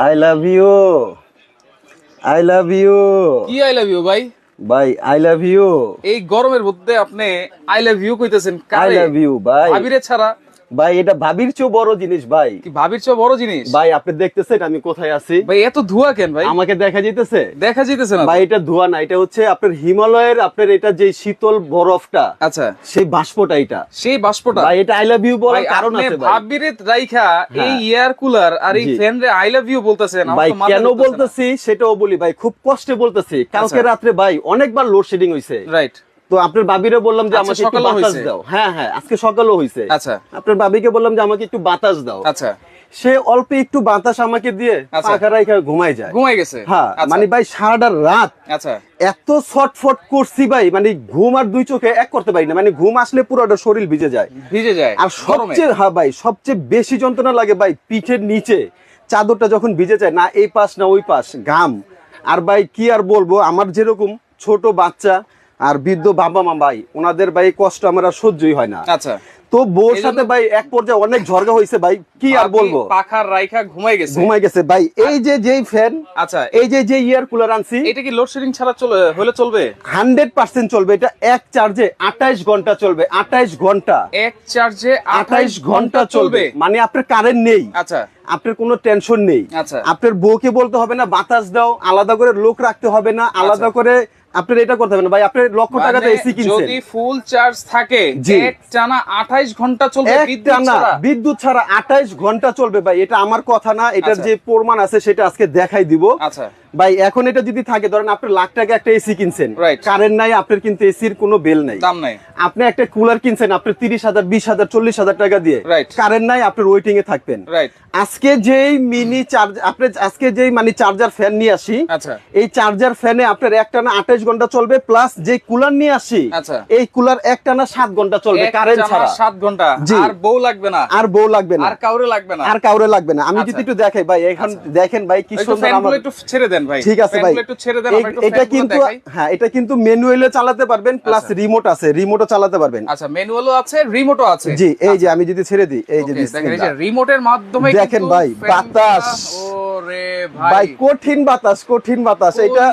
I love you I love you কি I love you ভাই? ভাই আই লাভ ইউ এই গরমের মধ্যে আপনি আই লাভ ইউ কইতেছেন আই লাভ ইউ ভাই। আবিরে ছাড়া। ভাই এটা ভাবির চেয়েও বড় জিনিস ভাই। ভাবির চেয়ে বড় জিনিস? ভাই আপনি দেখতেছেন আমি কোথায় আছি? ভাই এত ধোয়া কেন ভাই? আমাকে দেখা যেতেছে দেখা যাইতেছে না ভাই এটা ধোয়া না এটা হচ্ছে আপনার হিমালয়ের আপনার এটা যে শীতল বরফটা আচ্ছা। সেই বাষ্পটা এটা। সেই বাষ্পটা? ভাই এটা আই লাভ ইউ বলার কারণ আছে ভাই। ভাবিরে রাইখা এই হ্যাঁ। এয়ার কুলার আর এই। ফ্যান রে আই লাভ ইউ বলতেছেন ভাই কেন। বলতেছি? সেটাও বলি ভাই খুব কষ্টে বলতেছি। কালকে আচ্ছা। রাত্রে ভাই অনেকবার লোডশেডিং হয়েছে রাইট তো আপনার বাবিরে বললাম যে আমাকে একটু বাতাস দাও। হ্যাঁ হ্যাঁ আজকে সকালেও হয়েছে। আচ্ছা। আপনার বাবিকে বললাম যে আমাকে একটু বাতাস দাও। আচ্ছা। সে অল্প একটু বাতাস আমাকে দিয়ে আচ্ছা। পাখা রাইখা ঘুমাই যায়। ঘুমাই গেছে? হ্যাঁ আচ্ছা, মানে ভাই সারাটা রাত আচ্ছা। এত ছটফট করছি ভাই মানে ঘুম আর দুই চোখে এক করতে পারি না। মানে ঘুম আসলে পুরোটা শরীর ভিজে যায়। ভিজে যায় আর সবচেয়ে হ্যাঁ ভাই সবচেয়ে বেশি যন্ত্রণা লাগে ভাই পিঠের নিচে। চাদরটা যখন ভিজে যায় না এই পাশ না ওই পাশ ঘাম। আর ভাই কি আর বলব আমার যেরকম ছোট বাচ্চা আর বৃদ্ধ বাবা মা ভাই ওনাদের ভাই কষ্ট আমার সহ্যই হয় না। আচ্ছা। তো বউর সাথে ভাই এক পর্যায়ে অনেক ঝরগা হয়েছে ভাই কি আর বলব? পাখার রাইখা ঘুমাই গেছে। ঘুমাই গেছে ভাই। এই যে যেই ফ্যান আচ্ছা। এই যে যে ইয়ার কুলার আনছি এটা কি লোডশেডিং ছাড়া চলে হলে চলবে? হান্ড্রেড পার্সেন্ট চলবে। এটা এক চার্জে আঠাইশ ঘণ্টা চলবে। আঠাইশ ঘণ্টা। এক চার্জে আঠাইশ ঘণ্টা চলবে। মানে আপনার কারেন্ট নেই। আচ্ছা। আপনার কোনো টেনশন নেই। আচ্ছা। আপনার বউকে বলতে হবে না বাতাস দাও আলাদা করে লোক রাখতে হবে না আলাদা করে আপনার এটা করতে হবে ভাই আপনার লক্ষ টাকাতে মানে এসি কিনছেন। যদি ফুল চার্জ থাকে। এক টানা 28 ঘণ্টা চলবে বিদ্যুৎ ছাড়া। বিদ্যুৎ ছাড়া আঠাইশ ঘণ্টা চলবে ভাই এটা আমার কথা না এটার আচ্ছা। যে প্রমাণ আছে সেটা আজকে দেখাই দিব। আচ্ছা। ভাই এখন এটা যদি থাকে ধরেন আপনি লাখ টাকা একটা এসি কিনছেন কারেন্ট নাই আপনার কিন্তু এসির কোনো বেল নাই। দাম নাই। আপনি একটা কুলার কিনছেন আপনি তিরিশ হাজার বিশ হাজার চল্লিশ হাজার টাকা দিয়ে কারেন্ট নাই আপনার ওয়েটিং এ থাকবেন। আজকে যেই মিনি চার্জ আপনি আজকে যেই মানে চার্জার ফ্যান নিয়ে আসি আচ্ছা। এই চার্জার ফ্যানে আপনার একটানা আঠাইশ ঘণ্টা চলবে প্লাস যে কুলার নিয়ে আসি আচ্ছা। এই কুলার একটানা সাত ঘণ্টা চলবে কারেন্ট ছাড়া। সাত ঘণ্টা। আর বউ লাগবে না। আর বউ লাগবে না। আর কাউরে লাগবে না। আর কাউরে লাগবে না। আমি আচ্ছা। যদি একটু দেখাই ভাই এখন দেখেন ভাই কি সুন্দর একটু ছেড়ে দেন। ভাই। ঠিক আছে ভাই। একটু ছেড়ে দেন আমরা একটু এটা কিন্তু হ্যাঁ এটা কিন্তু ম্যানুয়ালে চালাতে পারবেন প্লাস আচ্ছা। রিমোট আছে রিমোটও চালাতে পারবেন। আচ্ছা ম্যানুয়ালও আছে রিমোটও আছে। জি এই যে আমি যদি ছেড়ে দিই এই যে দেখেন। রিমোটের মাধ্যমে দেখেন ভাই, বাতাস। ওরে ভাই ভাই। কঠিন বাতাস কঠিন বাতাস এটা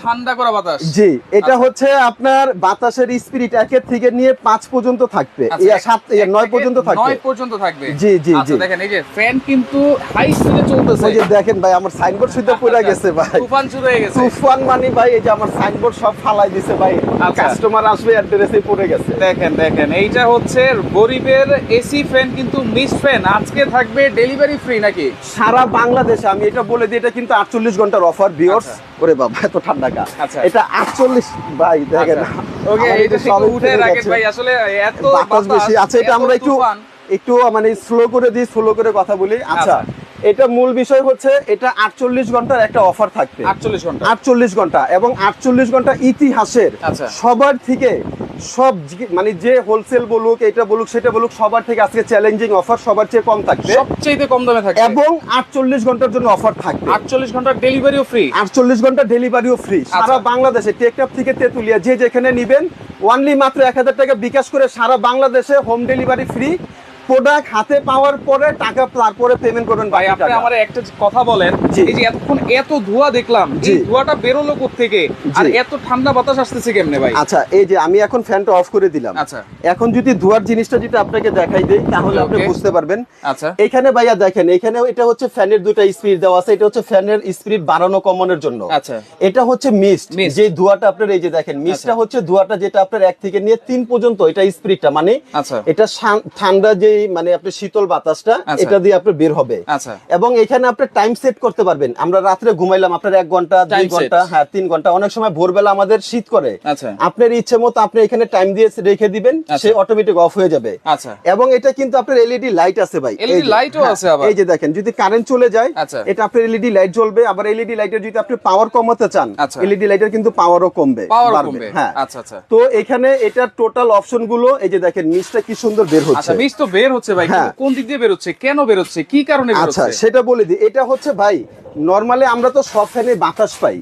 ঠান্ডা করা বাতাস। জি এটা আচ্ছা। হচ্ছে আপনার বাতাসের স্পিরিট একের থেকে নিয়ে পাঁচ পর্যন্ত থাকবে। আচ্ছা, সাত নয় পর্যন্ত থাকবে। নয় পর্যন্ত থাকবে। জি, জি, আচ্ছা, জি। দেখেন এই যে ফ্যান কিন্তু হাই স্পিডে চলতেছে। দেখেন ভাই আমার সাইনবোর্ড শুদ্ধ পড়ে আচ্ছা, গেছে ভাই। তুফান শুরু হয়ে গেছে। তুফান মানি ভাই এই যে আমার সাইনবোর্ড সব ফালাই দিছে ভাই। আচ্ছা। কাস্টমার আসবে অ্যাড্রেসে পড়ে গেছে। দেখেন দেখেন এইটা হচ্ছে গরিবের এসি ফ্যান কিন্তু মিস ফ্যান আজকে থাকবে ডেলিভারি ফ্রি নাকি? সারা বাংলাদেশে আমি এটা বলে দিই এটা কিন্তু আটচল্লিশ ঘণ্টার অফার ওরে বাবা এত ঠান্ডা কা আচ্ছা। এটা আটচল্লিশ ভাই দেখেন। ওকে এইটা এটা উঠে রাখেন ভাই আসলে এত বাতাস বেশি আচ্ছা এটা আমরা একটু একটু মানে স্লো করে দিই স্লো করে কথা বলি। আচ্ছা। এটা মূল বিষয় হচ্ছে এটা আটচল্লিশ ঘণ্টার একটা অফার থাকবে। 48 ঘণ্টা। আটচল্লিশ ঘণ্টা এবং আটচল্লিশ ঘণ্টা ইতিহাসের আচ্ছা। সবার থেকে সব মানে যে হোলসেল বলুক এটা বলুক সেটা বলুক সবার থেকে আজকে চ্যালেঞ্জিং অফার সবার চেয়ে কম থাকবে। সবচেয়ে কম দামে থাকবে। এবং আটচল্লিশ ঘণ্টার জন্য অফার থাকবে। 48 ঘণ্টার ডেলিভারিও ফ্রি আটচল্লিশ ঘণ্টা ডেলিভারিও ফ্রি সারা বাংলাদেশে টেকনাফ থেকে তেতুলিয়া যে যেখানে নিবেন ওয়ানলি মাত্র এক হাজার টাকা বিকাশ করে সারা বাংলাদেশে হোম ডেলিভারি ফ্রি প্রোডাক্ট হাতে পাওয়ার পরে টাকা তারপরে পেমেন্ট করবেন ভাই আপনি আমার একটা কথা বলেন এই যে এতক্ষণ এত ধোঁয়া দেখলাম। এই ধোঁয়াটা বেরোলো থেকে আর এত ঠান্ডা বাতাস আসতেছে কেমনে ভাই? আচ্ছা এই যে আমি এখন ফ্যানটা অফ করে দিলাম। আচ্ছা। এখন যদি ধোয়ার জিনিসটা যদি আপনাকে দেখাই দেই তাহলে আপনি বুঝতে পারবেন। আচ্ছা। এখানে ভাইয়া দেখেন এখানে এটা হচ্ছে ফ্যানের দুটো স্পিড দেওয়া আছে এটা হচ্ছে ফ্যানের স্পিড বাড়ানো কমানোর জন্য। আচ্ছা। এটা হচ্ছে মিস্ট। যে ধোয়াটা আপনার এই যে দেখেন মিস্টটা হচ্ছে ধোয়াটা যেটা আপনার এক থেকে নিয়ে তিন পর্যন্ত এটা স্পিডটা মানে আচ্ছা। এটা ঠান্ডা যে মানে আপনার শীতল বাতাসটা আচ্ছা। এটা দিয়ে আপনার বের হবে। আচ্ছা। এবং এখানে আপনি টাইম সেট করতে পারবেন। আমরা রাত্রে ঘুমাইলাম আপনার এক ঘণ্টা দুই ঘণ্টা হ্যাঁ তিন ঘণ্টা। অনেক সময় ভোরবেলা আমাদের শীত করে। আচ্ছা। আপনার ইচ্ছে মতো আপনি এখানে টাইম দিয়ে রেখে দিবেন। সে অটোমেটিক অফ হয়ে যাবে। এবং এটা কিন্তু আপনার এলইডি লাইট আছে ভাই। এই যে, লাইটও হ্যাঁ, আছে আবার। এই যে দেখেন যদি কারেন্ট চলে যায়। এটা আপনার এলইডি লাইট জ্বলবে। আবার এলইডি লাইটের যদি আপনি পাওয়ার কমাতে চান। এলইডি লাইটের কিন্তু পাওয়ারও কমবে পাওয়ার বাড়বে, কমবে। হ্যাঁ। আচ্ছা আচ্ছা। তো এখানে এটার টোটাল অপশনগুলো এই যে দেখেন নিচটা কি সুন্দর বের আচ্ছা হচ্ছে। বীজ তো বের হচ্ছে ভাই? হ্যাঁ। কোন দিক দিয়ে বের হচ্ছে? কেন বের হচ্ছে? কি কারণে বের আচ্ছা সেটা বলে দিই এটা হচ্ছে ভাই নর্মালি আমরা তো সব ফ্যানে বাতাস পাই।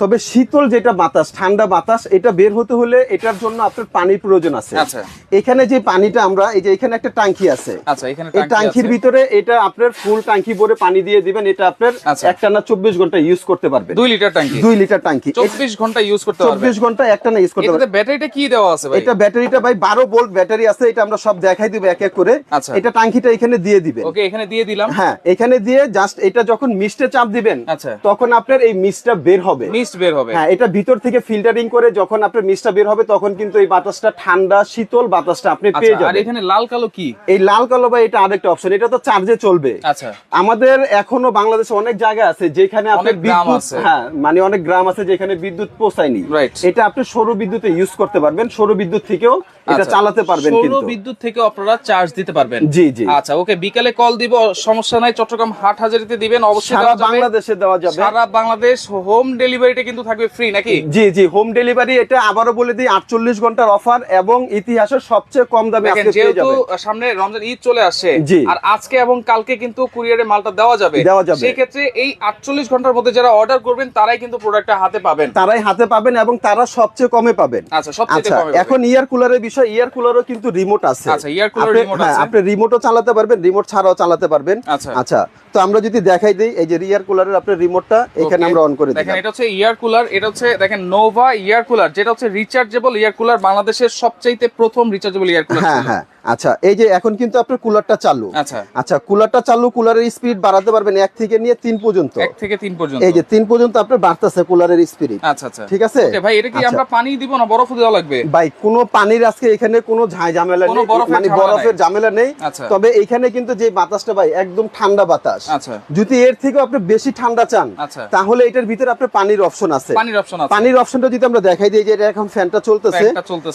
তবে শীতল যেটা বাতাস ঠান্ডা বাতাস এটা বের হতে হলে এটার জন্য আপনার পানির প্রয়োজন আছে। আচ্ছা। এখানে যে পানিটা আমরা এই যে এখানে একটা টাঙ্কি আছে। আচ্ছা এই টাঙ্কি টাঙ্কির ভিতরে এটা আপনার ফুল টাঙ্কি ভরে পানি দিয়ে দিবেন এটা আপনার আচ্ছা। একটানা চব্বিশ ঘণ্টা ইউজ করতে পারবেন। দুই লিটার ট্যাঙ্কি। দুই লিটার টাঙ্কি চব্বিশ ঘণ্টা ইউজ করতে পারবে চব্বিশ ঘণ্টা একটানা ইউজ করতে পারবেন। ব্যাটারিটা কি দেওয়া আছে এটা ব্যাটারিটা ভাই বারো ভোল্ট ব্যাটারি আছে এটা আমরা সব দেখাই দিব এক এক করে। এটা টাঙ্কিটা এখানে দিয়ে দিবে ওকে এখানে দিয়ে দিলাম। হ্যাঁ এখানে দিয়ে জাস্ট এটা যখন মিস্টে চাপ দিবেন আচ্ছা। তখন আপনার এই মিস্টটা বের হবে মিস্ট বের হবে হ্যাঁ এটা ভিতর থেকে ফিল্টারিং করে যখন আপনার মিস্টটা বের হবে তখন কিন্তু এই বাতাসটা ঠান্ডা শীতল বাতাসটা আপনি পেয়ে আচ্ছা আর এখানে লাল কালো কি এই লাল কালো বা এটা আরেকটা অপশন এটা তো চার্জে চলবে আচ্ছা আমাদের এখনও বাংলাদেশে অনেক জায়গা আছে যেখানে আপনার গ্রাম বিদ্যুৎ আছে। হ্যাঁ মানে অনেক গ্রাম আছে যেখানে বিদ্যুৎ পৌঁছায়নি. এটা আপনি সৌর বিদ্যুতে ইউজ করতে পারবেন সৌর বিদ্যুৎ থেকেও এটা আচ্ছা। চালাতে পারবেন কিন্তু সৌর বিদ্যুৎ থেকে আপনারা চার্জ দিতে পারবেন জি, জি। আচ্ছা ওকে বিকালে কল দিব সমস্যা নাই চট্টগ্রাম হাট হাজারিতে দিবেন অবশ্যই সারা। বাংলাদেশে দেওয়া যাবে সারা বাংলাদেশ হোম ডেলিভারিটা কিন্তু থাকবে ফ্রি নাকি জি জি হোম ডেলিভারি এটা আবারও বলে দিই আটচল্লিশ ঘণ্টার অফার এবং ইতিহাসের সবচেয়ে কম দামে যেহেতু সামনে রমজান ঈদ চলে আসছে জি। আর আজকে এবং কালকে কিন্তু কুরিয়ারে মালটা দেওয়া যাবে দেওয়া যাবে। সেই ক্ষেত্রে এই আটচল্লিশ ঘণ্টার মধ্যে যারা অর্ডার করবেন তারাই কিন্তু প্রোডাক্টটা হাতে পাবেন তারাই হাতে পাবেন এবং তারা সবচেয়ে কমে পাবেন আচ্ছা সবচেয়ে আচ্ছা কমে। এখন ইয়ার কুলারের বিষয় ইয়ার কুলারও কিন্তু রিমোট আছে আচ্ছা, আপনি- remote হ্যাঁ, আছে। আপনি রিমোটও চালাতে পারবেন রিমোট ছাড়াও চালাতে পারবেন আচ্ছা। আচ্ছা তো আমরা যদি দেখাই দেই এই যে ইয়ার কুলারের আপনার রিমোটটা এখানে আমরা অন করে দেখেন এটা হচ্ছে ইয়ার কুলার এটা হচ্ছে দেখেন নোভা ইয়ার কুলার যেটা হচ্ছে রিচার্জেবল ইয়ার কুলার বাংলাদেশের সবচাইতে প্রথম রিচার্জেবল ইয়ার কুলার হ্যাঁ হ্যাঁ। আচ্ছা এই যে এখন কিন্তু আপনার কুলারটা চালু। আচ্ছা। আচ্ছা কুলারটা চালু কুলারের স্পিড বাড়াতে পারবেন এক থেকে নিয়ে তিন পর্যন্ত। এক থেকে তিন পর্যন্ত। এই যে তিন পর্যন্ত আপনার বাড়তেছে কুলারের স্পিড আচ্ছা আচ্ছা। ঠিক আছে? ভাই এটা কি আচ্ছা। আমরা পানি দিব না বরফ দেওয়া লাগবে? ভাই কোনো পানির আজকে এখানে কোনো ঝাঁ ঝামেলা নেই। মানে বরফের। ঝামেলা নেই। তবে এখানে কিন্তু যে বাতাসটা ভাই একদম ঠান্ডা বাতাস। আচ্ছা। যদি এর থেকে আপনি বেশি ঠান্ডা চান আচ্ছা। তাহলে এটার ভিতরে আপনার পানির অপশন আছে। পানির অপশন আছে। পানির অপশনটা যদি আমরা দেখাই দিই যে এটা এখন ফ্যানটা চলতেছে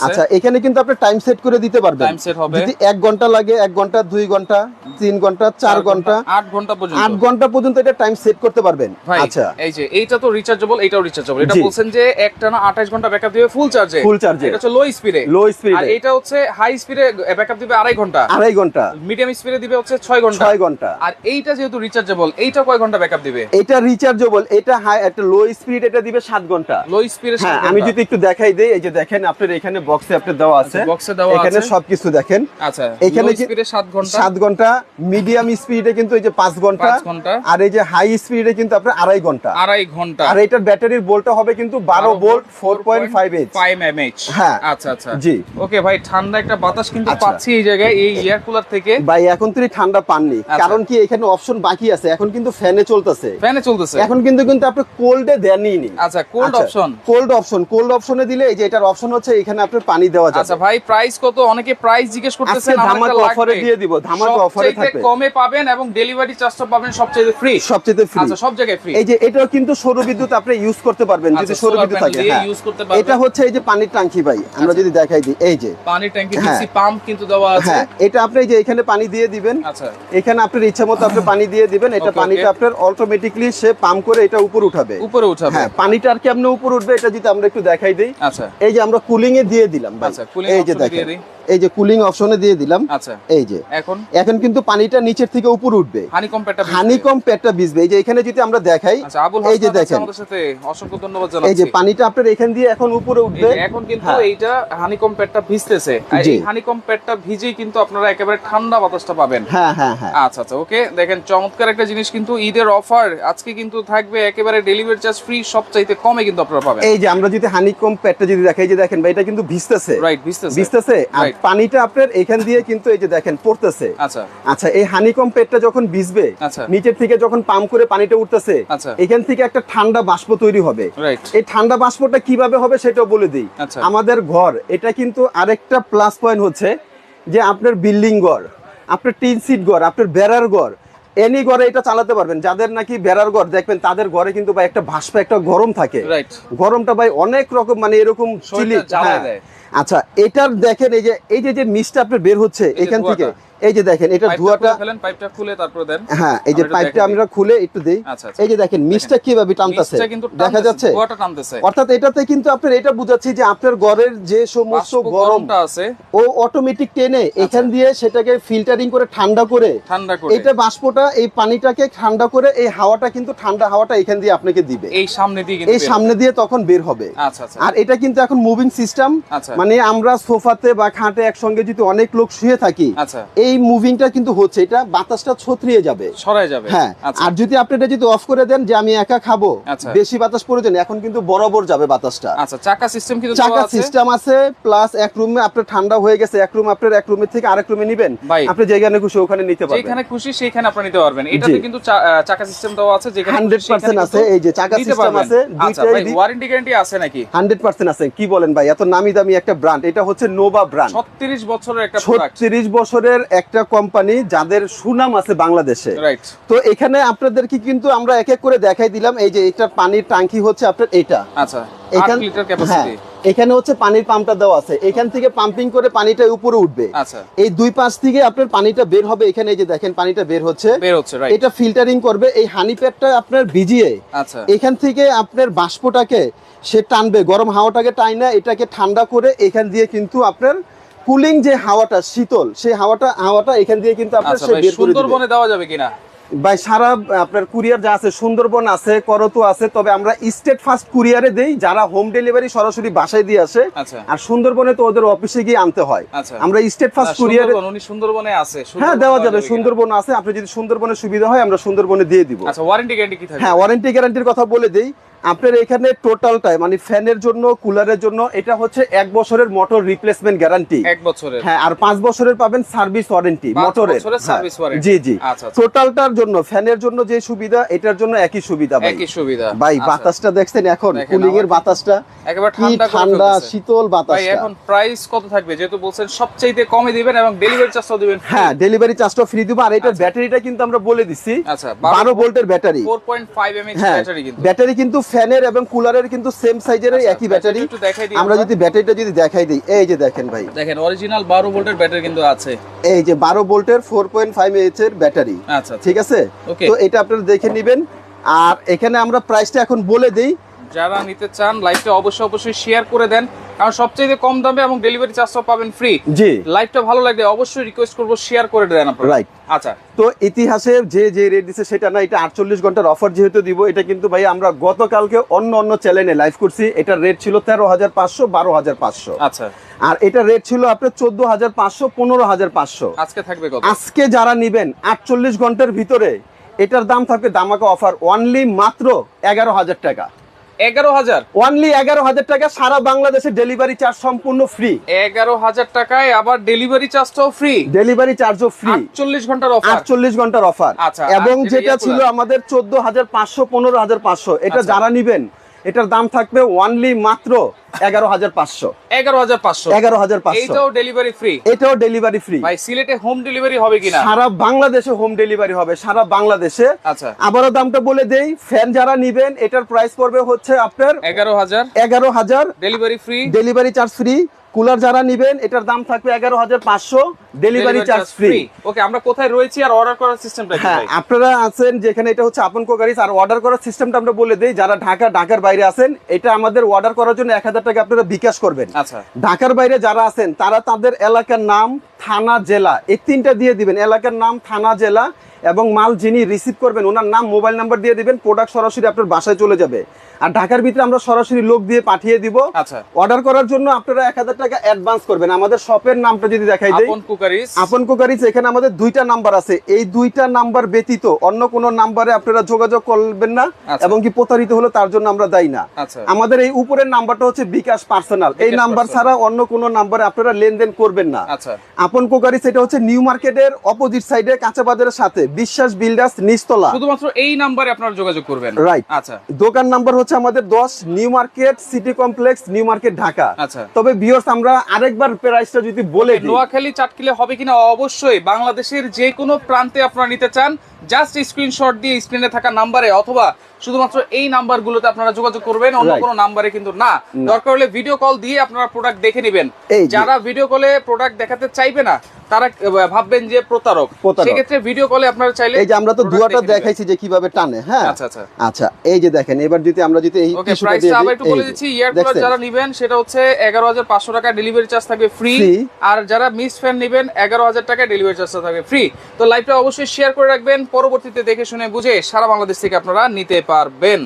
আচ্ছা এখানে কিন্তু আপনি টাইম সেট করে দিতে পারবেন। Time set হবে। যদি এক ঘণ্টা লাগে এক ঘণ্টা দুই ঘণ্টা তিন ঘণ্টা চার ঘণ্টা আট ঘণ্টা পর্যন্ত। আট ঘণ্টা পর্যন্ত এটা টাইম সেট করতে পারবেন। আচ্ছা। এই যে এইটা তো রিচার্জেবল এটাও রিচার্জেবল এটা বলছেন যে একটানা 28 ঘণ্টা ব্যাকআপ দিবে ফুল চার্জে charge এ। এটা হচ্ছে লো স্পিডে speed আর এটা হচ্ছে হাই স্পিডে ব্যাকআপ দিবে আড়াই ঘণ্টা। আড়াই ঘণ্টা। মিডিয়াম স্পিডে দিবে হচ্ছে 6 ঘণ্টা। ছয় ঘণ্টা। আর এইটা যেহেতু রিচার্জেবল এইটা কয় ঘণ্টা ব্যাকআপ দিবে? এটা রিচার্জেবল এটা হাই একটা লো স্পিড এটা দিবে সাত ঘণ্টা। লো স্পিডে হ্যাঁ আমি যদি একটু দেখাই দেই এই যে দেখেন আপনার এখানে বক্সে আপনার দেওয়া আছে আচ্ছা, box এ দেওয়া এখানে আছে। সবকিছু দেখেন। আচ্ছা এখানে এখানে স্পিডে 7 ঘণ্টা। সাত ঘণ্টা মিডিয়াম স্পিডে কিন্তু এই যে পাঁচ ঘণ্টা পাঁচ ঘণ্টা। আর এই যে হাই স্পিডে কিন্তু আপনার আড়াই ঘণ্টা। আড়াই ঘণ্টা। আর এটার ব্যাটারির ভোল্টটা হবে কিন্তু বারো volt four point five H 5 mAh হ্যাঁ। আচ্ছা আচ্ছা। জি। ওকে ভাই ঠান্ডা একটা বাতাস কিন্তু। পাচ্ছি এই জায়গায় এই এয়ার কুলার থেকে। ভাই এখন তুই ঠান্ডা পাননি। আচ্ছা। কারণ কি এখানে অপশন বাকি আছে। এখন কিন্তু ফ্যানে চলতেছে। ফ্যানে চলতেছে। এখন কিন্তু কিন্তু আপনি কোল্ডে দেনই নি। আচ্ছা cold option cold option cold অপশনে দিলে এই যে এটার অপশন হচ্ছে এখানে আপনার পানি দেওয়া আচ্ছা ভাই প্রাইস কত? অনেকে প্রাইস জিজ্ঞেস করতেছেন ধামাকা অফারে দিয়ে দিব, ধামাকা অফারে থাকবে। কমে পাবেন এবং ডেলিভারি চার্জটা পাবেন সবচেয়ে ফ্রি সবচেয়ে ফ্রি আচ্ছা সব জায়গায় ফ্রি এই যে এটাও কিন্তু সৌর বিদ্যুৎ আপনি ইউজ করতে পারবেন যদি আচ্ছা, সৌর বিদ্যুৎ থাকে হ্যাঁ। এটা হচ্ছে এই যে পানির টাঙ্কি ভাই আমরা আচ্ছা। যদি দেখাই দিই এই যে। পানির ট্যাঙ্কি হ্যাঁ। পাম্প কিন্তু দেওয়া আছে। হ্যাঁ এটা আপনি যে এখানে পানি দিয়ে দিবেন। আচ্ছা। এখানে আপনার ইচ্ছা মতো আপনি পানি দিয়ে দিবেন এটা পানিটা আপনার অটোমেটিকলি সে পাম্প করে এটা উপর উঠাবে। উপরে উঠাবে। হ্যাঁ পানিটা আর কেমনে উপর উঠবে এটা যদি আমরা একটু দেখাই দিই। আচ্ছা। এই যে আমরা কুলিং এ দিয়ে দিলাম ভাই। আচ্ছা, এই যে দেখেন। এই যে কুলিং অপশনে দিয়ে দিলাম। আচ্ছা। এই যে। এখন? এখন কিন্তু পানিটা নিচের থেকে উপর উঠবে। হানিকম পেটটা ভিজবে। এই যে এখানে যদি আমরা দেখাই আচ্ছা এই যে দেখেন। আমাদের সাথে অসংখ্য ধন্যবাদ এই যে পানিটা আপনার এখান দিয়ে এখন উপরে উঠবে। এখন কিন্তু হ্যাঁ। এইটা হানিকম পেটটা ভিজতেছে। এই হানিকম পেটটা ভিজেই কিন্তু আপনারা একেবারে ঠান্ডা বাতাসটা পাবেন। হ্যাঁ হ্যাঁ হ্যাঁ। আচ্ছা আচ্ছা ওকে। দেখেন চমৎকার একটা জিনিস কিন্তু ঈদের অফার আজকে কিন্তু থাকবে একেবারে ডেলিভারি চার্জ ফ্রি সব চাইতে কমে কিন্তু আপনারা পাবেন। এই যে আমরা যদি হানিকম পেটটা যদি দেখাই যে দেখেন ভাই এটা কিন্তু ভিজতেছে। রাইট ভিজতেছে। ভিজতেছে? আর. পানিটা আপনার এখান দিয়ে কিন্তু এই যে দেখেন পড়তেছে আচ্ছা আচ্ছা এই হানিকম পেটটা যখন ভিজবে আচ্ছা। নিচের থেকে যখন পাম্প করে পানিটা উঠতেছে আচ্ছা। এখান থেকে একটা ঠান্ডা বাষ্প তৈরি হবে এই ঠান্ডা বাষ্পটা কীভাবে হবে সেটাও বলে দিই আচ্ছা। আমাদের ঘর এটা কিন্তু আরেকটা প্লাস পয়েন্ট হচ্ছে যে আপনার বিল্ডিং ঘর আপনার টিন সিট ঘর আপনার বেড়ার ঘর এনি ঘরে এটা চালাতে পারবেন। যাদের নাকি বেড়ার ঘর দেখবেন তাদের ঘরে কিন্তু ভাই একটা ভাসপা একটা গরম থাকে। গরমটা ভাই অনেক রকম মানে এরকম চিলি হ্যাঁ। আচ্ছা এটার দেখেন এই যে এই যে মিস্টার মিস্টটা আপনার বের হচ্ছে এখান থেকে। এই যে দেখেন এটা ধোয়াটা ফেলেন পাইপটা খুলে তারপরে দেন। হ্যাঁ এই যে পাইপটা আমরা খুলে একটু দেই। আচ্ছা আচ্ছা। এই যে দেখেন মিসটা কীভাবে টানতেছে? দেখা যাচ্ছে? ধোঁয়াটা টানতেছে। অর্থাৎ এটাতে কিন্তু আপনার এটা বুঝাচ্ছি যে আপনার ঘরের যে সমস্ত গরমটা আছে ও অটোমেটিক টেনে এখান দিয়ে সেটাকে ফিল্টারিং করে ঠান্ডা করে ঠান্ডা করে। এটা বাষ্পটা এই পানিটাকে ঠান্ডা করে এই হাওয়াটা কিন্তু ঠান্ডা হাওয়াটা এখান দিয়ে আপনাকে দিবে। এই সামনে দিয়ে কিন্তু এই সামনে দিয়ে তখন বের হবে। আচ্ছা আচ্ছা। আর এটা কিন্তু এখন মুভিং সিস্টেম আচ্ছা। মানে আমরা সোফাতে বা খাটে একসঙ্গে যদি অনেক লোক শুয়ে থাকি আচ্ছা। এই মুভিংটা কিন্তু হচ্ছে এটা বাতাসটা ছত্রিয়ে যাবে। সরাই যাবে। হ্যাঁ আচ্ছা। আর যদি আপনি এটা যদি অফ করে দেন যে আমি একা খাব আচ্ছা। বেশি বাতাস প্রয়োজন এখন কিন্তু বরাবর যাবে বাতাসটা। আচ্ছা চাকা সিস্টেম কিন্তু চাকা সিস্টেম আছে। প্লাস এক রুমে আপনার ঠান্ডা হয়ে গেছে এক রুম আপনার এক রুমের থেকে আরেক রুমে নিবেন। আপনি যেখানে খুশি ওখানে নিতে পারবেন। যেখানে খুশি সেইখানে আপনি নিতে পারবেন। এটাতে কিন্তু চাকা সিস্টেম দেওয়া আছে যেখানে 100% আছে, এই যে চাকা পারবেন। আছে, আচ্ছা দুইটাই ভাই ওয়ারেন্টি গ্যারান্টি আছে নাকি? হান্ড্রেড পার্সেন্ট আছে। কি বলেন ভাই এত নামি দামি একটা ব্র্যান্ড এটা হচ্ছে নোভা ব্র্যান্ড 36 বছরের একটা প্রোডাক্ট ছত্রিশ বছরের একটা কোম্পানি যাদের সুনাম আছে বাংলাদেশে। তো এখানে আপনাদেরকে কিন্তু আমরা এক এক করে দেখাই দিলাম এই যে এটার পানির টাঙ্কি হচ্ছে আপনার এটা। আচ্ছা 8 এখান হ্যাঁ এখানে হচ্ছে পানির পাম্পটা দেওয়া আছে। এখান থেকে পাম্পিং করে পানিটা উপরে উঠবে। আচ্ছা। এই দুই পাশ থেকে আপনার পানিটা বের হবে এখানে এই যে দেখেন পানিটা বের হচ্ছে। এটা ফিল্টারিং করবে এই হানি প্যাডটা আপনার ভিজিয়ে। আচ্ছা। এখান থেকে আপনার বাষ্পটাকে সে টানবে গরম হাওয়াটাকে টাইনা এটাকে ঠান্ডা করে এখান দিয়ে কিন্তু আপনার কুলিং যে হাওয়াটা শীতল সেই হাওয়াটা হাওয়াটা এখান দিয়ে কিন্তু আপনার আচ্ছা সুন্দরবনে দেওয়া যাবে কিনা? ভাই সারা আপনার কুরিয়ার যা আছে সুন্দরবন আছে করতো আছে তবে আমরা স্টেট ফার্স্ট কুরিয়ারে দেই যারা হোম ডেলিভারি সরাসরি বাসায় দিয়ে আসে। আচ্ছা। আর সুন্দরবনে তো ওদের অফিসে গিয়ে আনতে হয়। আচ্ছা। আমরা স্টেট ফার্স্ট কুরিয়ারে সুন্দরবনে আছে। হ্যাঁ দেওয়া যাবে সুন্দরবন আছে। আপনি যদি সুন্দরবনে সুবিধা হয় আমরা সুন্দরবনে দিয়ে দিব। আচ্ছা ওয়ারেন্টি গ্যারান্টি কি থাকবে হ্যাঁ ওয়ারেন্টি গ্যারান্টির কথা বলে দেই। আপনার এখানে টোটালটাই মানে ফ্যানের জন্য কুলারের জন্য এটা হচ্ছে এক বছরের মোটর রিপ্লেসমেন্ট গ্যারান্টি এক বছরের। হ্যাঁ আর পাঁচ বছরের পাবেন সার্ভিস ওয়ারেন্টি মোটরের জি জি। আচ্ছা, আচ্ছা। টোটালটার জন্য ফ্যানের জন্য যে সুবিধা এটার জন্য একই সুবিধা ভাই। একই সুবিধা। ভাই আচ্ছা। বাতাসটা দেখছেন এখন কুলিং এর বাতাসটা। একেবারে ঠান্ডা ঠান্ডা। শীতল ভাই এখন প্রাইস কত থাকবে? যেহেতু বলছেন সবচাইতে কমে দিবেন এবং ডেলিভারি চার্জও দিবেন হ্যাঁ ডেলিভারি চার্জটা ফ্রি দিব। আর এটার ব্যাটারিটা কিন্তু আমরা বলে দিচ্ছি আচ্ছা বারো ভোল্টের ব্যাটারি 4.5 এমএইচ হ্যাঁ ব্যাটারি কিন্তু। ব্যাটারি কিন্তু ফ্যানের এবং কুলারের কিন্তু সেম সাইজের আচ্ছা, একই ব্যাটারি আমরা। যদি ব্যাটারিটা যদি দেখাই দিই এই যে দেখেন ভাই। দেখেন অরিজিনাল 12 ভোল্টের ব্যাটারি কিন্তু আছে। এই যে বারো ভোল্টের ফোর পয়েন্ট ফাইভ এইচ এর ব্যাটারি আচ্ছা আচ্ছা। ঠিক আছে? তো এটা আপনারা দেখে নেবেন। আর এখানে আমরা প্রাইসটা এখন বলে দিই যারা নিতে চান লাইভটা অবশ্যই অবশ্যই শেয়ার করে দেন। কারণ সবচেয়ে কম দামে এবং ডেলিভারি চার্জও পাবেন ফ্রি জি। লাইভটা ভালো লাগলে অবশ্যই রিকোয়েস্ট করব শেয়ার করে দেন আপনারা। রাইট আচ্ছা। তো ইতিহাসে যে যে রেট দিচ্ছে সেটা না এটা আটচল্লিশ ঘণ্টার অফার যেহেতু দিব এটা কিন্তু ভাই আমরা গতকালকে অন্য অন্য চ্যানেলে লাইভ করছি। এটার রেট ছিল তেরো হাজার পাঁচশো বারো হাজার পাঁচশো। আচ্ছা। আর এটা রেট ছিল আপনার চোদ্দ হাজার পাঁচশো পনেরো হাজার পাঁচশো। আজকে থাকবে কত? আজকে যারা নিবেন আটচল্লিশ ঘণ্টার ভিতরে এটার দাম থাকবে দামাকা অফার অনলি মাত্র এগারো হাজার টাকা। এগারো হাজার। অনলি এগারো হাজার টাকা সারা বাংলাদেশে ডেলিভারি চার্জ সম্পূর্ণ ফ্রি এগারো হাজার টাকায় আবার ডেলিভারি চার্জটাও ফ্রি ডেলিভারি চার্জও ফ্রি চল্লিশ ঘণ্টার অফার চল্লিশ ঘণ্টার অফার আচ্ছা, এবং যেটা ছিল আমাদের চোদ্দ হাজার পাঁচশো পনেরো হাজার পাঁচশো এটা আচ্ছা। যারা নিবেন এটার দাম থাকবে ওয়ানলি মাত্র এগারো হাজার পাঁচশো। এগারো হাজার পাঁচশো। এগারো হাজার পাঁচশো। এইটাও ডেলিভারি ফ্রি এটাও ডেলিভারি ফ্রি ভাই সিলেটে হোম ডেলিভারি হবে কিনা? সারা বাংলাদেশে হোম ডেলিভারি হবে সারা বাংলাদেশে। আচ্ছা। আবারও দামটা বলে দেই ফ্যান যারা নিবেন এটার প্রাইস পড়বে হচ্ছে আপনার এগারো হাজার। এগারো হাজার। Delivery free delivery charge free cooler যারা নিবেন এটার দাম থাকবে এগারো হাজার পাঁচশো। ডেলিভারি চার্জ ফ্রি ওকে আমরা কোথায় রয়েছি আর অর্ডার করার সিস্টেমটা হ্যাঁ আপনারা আছেন যেখানে এটা হচ্ছে আপন কোকারিস। আর অর্ডার করার সিস্টেমটা আমরা বলে দিই যারা ঢাকা ঢাকার বাইরে আছেন এটা আমাদের অর্ডার করার জন্য এক হাজার টাকা আপনারা বিকাশ করবেন। আচ্ছা। ঢাকার বাইরে যারা আছেন তারা তাদের এলাকার নাম থানা জেলা। এই তিনটা দিয়ে দিবেন। এলাকার নাম থানা জেলা এবং মাল যিনি রিসিভ করবেন ওনার নাম মোবাইল নাম্বার দিয়ে দিবেন প্রোডাক্ট সরাসরি আপনার বাসায় চলে যাবে। আর ঢাকার ভিতরে আমরা সরাসরি লোক দিয়ে পাঠিয়ে দিব। আচ্ছা। অর্ডার করার জন্য আপনারা এক হাজার টাকা অ্যাডভান্স করবেন। আমাদের শপের নামটা যদি দেখাই দেই। আপন কুকারিস। কুকারিজ এখানে আমাদের দুইটা নাম্বার আছে। এই দুইটা নাম্বার ব্যতীত অন্য কোনো নাম্বারে আপনারা যোগাযোগ করবেন না আচ্ছা। এবং কি প্রতারিত হলে তার জন্য আমরা দায়ী না। আচ্ছা। আমাদের এই উপরের নাম্বারটা হচ্ছে বিকাশ পার্সোনাল। এই নাম্বার ছাড়া অন্য কোনো নাম্বারে আপনারা লেনদেন করবেন না। আচ্ছা। আপন কোকারিজ এটা হচ্ছে নিউ মার্কেটের অপোজিট সাইডে কাঁচা বাজারের সাথে। বিশ্বাস বিল্ডার্স নিচতলা। শুধুমাত্র এই নাম্বারে আপনারা যোগাযোগ করবেন। রাইট আচ্ছা। দোকান নাম্বার হচ্ছে আমাদের দশ new market city complex new market Dhaka. আচ্ছা। তবে ভিউয়ার্স আমরা আরেকবার প্রাইসটা যদি বলে দিই। নোয়াখালী চাটকিলে হবে কিনা? অবশ্যই। বাংলাদেশের যে কোনো প্রান্তে আপনারা নিতে চান জাস্ট স্ক্রিনশট দিয়ে স্ক্রিনে থাকা নাম্বারে অথবা শুধুমাত্র এই নাম্বারগুলোতে আপনারা যোগাযোগ করবেন অন্য কোনো নাম্বারে কিন্তু না। দরকার হলে ভিডিও কল দিয়ে আপনারা প্রোডাক্ট দেখে নেবেন। যারা ভিডিও কলে প্রোডাক্ট দেখাতে চাইবে না তারা ভাববেন যে প্রতারক। সেক্ষেত্রে ভিডিও কলে আপনারা চাইলে এই যে আমরা তো দুয়াটা দেখাইছি যে কীভাবে টানে হ্যাঁ? আচ্ছা আচ্ছা। আচ্ছা এই যে দেখেন এবার যদি আমরা যদি এই ওকে প্রাইসটা আবার একটু বলে দিচ্ছি ইয়ার কুলার যারা নেবেন সেটা হচ্ছে এগারো হাজার পাঁচশো টাকা ডেলিভারি চার্জ থাকবে ফ্রি আর যারা মিস ফ্যান নেবেন এগারো হাজার টাকা ডেলিভারি চার্জ থাকবে ফ্রি তো লাইভটা অবশ্যই শেয়ার করে রাখবেন পরবর্তীতে দেখে শুনে বুঝে সারা বাংলাদেশ থেকে আপনারা নিতে পারবেন